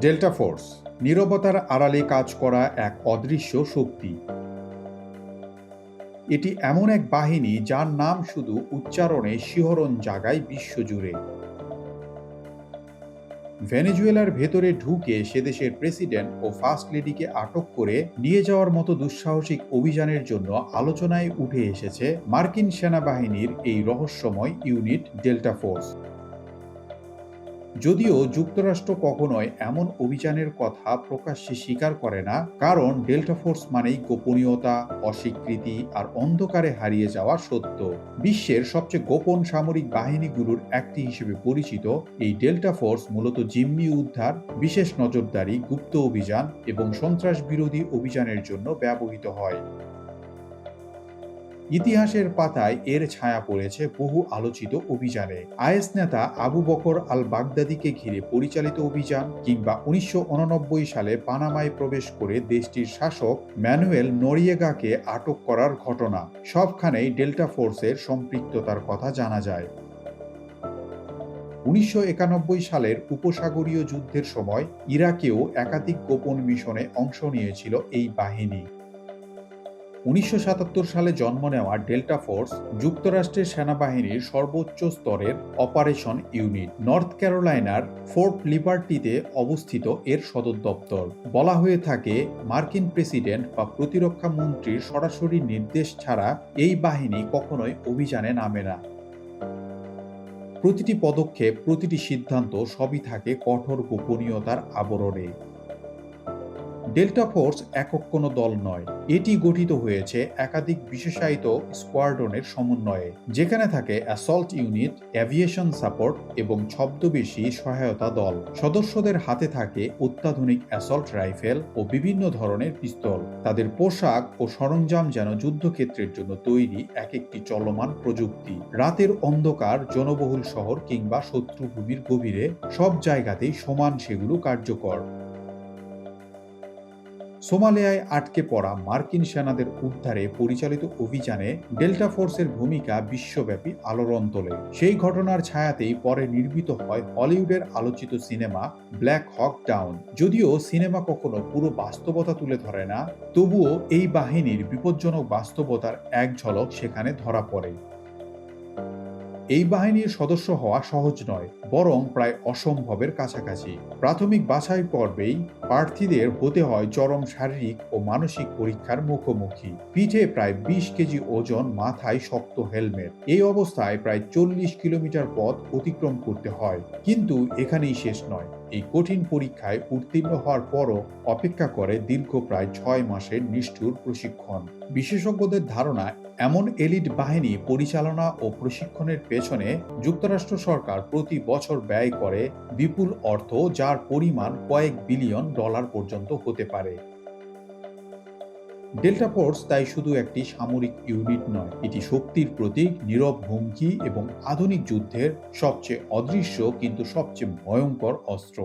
Delta force, নীরবতার আড়ালে কাজ করা এক অদৃশ্য শক্তি। এটি এমন এক বাহিনী যার নাম শুধু উচ্চারণে শিহরণ জাগায় বিশ্বজুড়ে। ভেনেজুয়েলার ভেতরে ঢুকে সে দেশের প্রেসিডেন্ট ও ফার্স্ট লেডিকে আটক করে নিয়ে যাওয়ার মতো দুঃসাহসিক অভিযানের জন্য আলোচনায় উঠে এসেছে মার্কিন সেনাবাহিনীর এই রহস্যময় ইউনিট ডেল্টা ফোর্স। যদিও যুক্তরাষ্ট্র কখনোই এমন অভিযানের কথা প্রকাশ্যে স্বীকার করে না, কারণ ডেল্টা ফোর্স মানেই গোপনীয়তা, অস্বীকৃতি আর অন্ধকারে হারিয়ে যাওয়া সত্য। বিশ্বের সবচেয়ে গোপন সামরিক বাহিনীগুলোর একটি হিসেবে পরিচিত এই ডেল্টা ফোর্স মূলত জিম্মি উদ্ধার, বিশেষ নজরদারি, গুপ্ত অভিযান এবং সন্ত্রাস বিরোধী অভিযানের জন্য ব্যবহৃত হয়। ইতিহাসের পাতায় এর ছায়া পড়েছে বহু আলোচিত অভিযানে। আইএস নেতা আবু বকর আল বাগদাদিকে ঘিরে পরিচালিত অভিযান কিংবা উনিশশো সালে পানামায় প্রবেশ করে দেশটির শাসক ম্যানুয়েল নরিয়েগাকে আটক করার ঘটনা। সবখানেই ডেল্টা ফোর্সের সম্পৃক্ততার কথা জানা যায়। উনিশশো একানব্বই সালের উপসাগরীয় যুদ্ধের সময় ইরাকেও একাধিক গোপন মিশনে অংশ নিয়েছিল এই বাহিনী। উনিশশো সাতাত্তর সালে জন্ম নেওয়া ডেল্টা ফোর্স যুক্তরাষ্ট্রের সেনাবাহিনীর সর্বোচ্চ স্তরের অপারেশন ইউনিট। নর্থ ক্যারোলাইনার ফোর্ট লিবার্টিতে অবস্থিত এর সদর দপ্তর। বলা হয়ে থাকে, মার্কিন প্রেসিডেন্ট বা প্রতিরক্ষা মন্ত্রীর সরাসরি নির্দেশ ছাড়া এই বাহিনী কখনোই অভিযানে নামে না। প্রতিটি পদক্ষেপ, প্রতিটি সিদ্ধান্ত সবই থাকে কঠোর গোপনীয়তার আবরণে। ডেল্টা ফোর্স একক কোনো দল নয়। এটি গঠিত হয়েছে একাধিক বিশেষায়িত স্কোয়াড্রনের সমন্বয়ে, যেখানে থাকে অ্যাসল্ট ইউনিট, অ্যাভিয়েশন সাপোর্ট এবং ছদ্মবেশী সহায়তা দল। সদস্যদের হাতে থাকে অত্যাধুনিক অ্যাসল্ট রাইফেল ও বিভিন্ন ধরনের পিস্তল। তাদের পোশাক ও সরঞ্জাম যেন যুদ্ধক্ষেত্রের জন্য তৈরি এক একটি চলমান প্রযুক্তি। রাতের অন্ধকার, জনবহুল শহর কিংবা শত্রুভূমির গভীরে সব জায়গাতেই সমান সেগুলো কার্যকর। সোমালিয়ায় আটকে পড়া মার্কিন সেনাদের উদ্ধারে পরিচালিত অভিযানে ডেল্টা ফোর্সের ভূমিকা বিশ্বব্যাপী আলোড়ন তোলে। সেই ঘটনার ছায়াতেই পরে নির্মিত হয় হলিউডের আলোচিত সিনেমা ব্ল্যাক হক ডাউন। যদিও সিনেমা কখনো পুরো বাস্তবতা তুলে ধরে না, তবুও এই বাহিনীর বিপজ্জনক বাস্তবতার এক ঝলক সেখানে ধরা পড়ে। এই বাহিনীর সদস্য হওয়া সহজ নয়, বরং প্রায় অসম্ভবের কাছাকাছি। প্রাথমিক বাছাই পর্বেই প্রার্থীদের হতে হয় চরম শারীরিক ও মানসিক পরীক্ষার মুখোমুখি। পিঠে প্রায় বিশ কেজি ওজন, মাথায় শক্ত হেলমেট। এই অবস্থায় প্রায় চল্লিশ কিলোমিটার পথ অতিক্রম করতে হয়, কিন্তু এখানেই শেষ নয়। এই কঠিন পরীক্ষায় উত্তীর্ণ হওয়ার পরও অপেক্ষা করে দীর্ঘ প্রায় ছয় মাসের নিষ্ঠুর প্রশিক্ষণ। বিশেষজ্ঞদের ধারণা, এমন এলিট বাহিনী পরিচালনা ও প্রশিক্ষণের পেছনে যুক্তরাষ্ট্র সরকার প্রতি বছর ব্যয় করে বিপুল অর্থ, যার পরিমাণ কয়েক বিলিয়ন ডলার পর্যন্ত হতে পারে। ডেল্টা ফোর্স তাই শুধু একটি সামরিক ইউনিট নয়, এটি শক্তির প্রতীক, নীরব হুমকি এবং আধুনিক যুদ্ধের সবচেয়ে অদৃশ্য কিন্তু সবচেয়ে ভয়ঙ্কর অস্ত্র।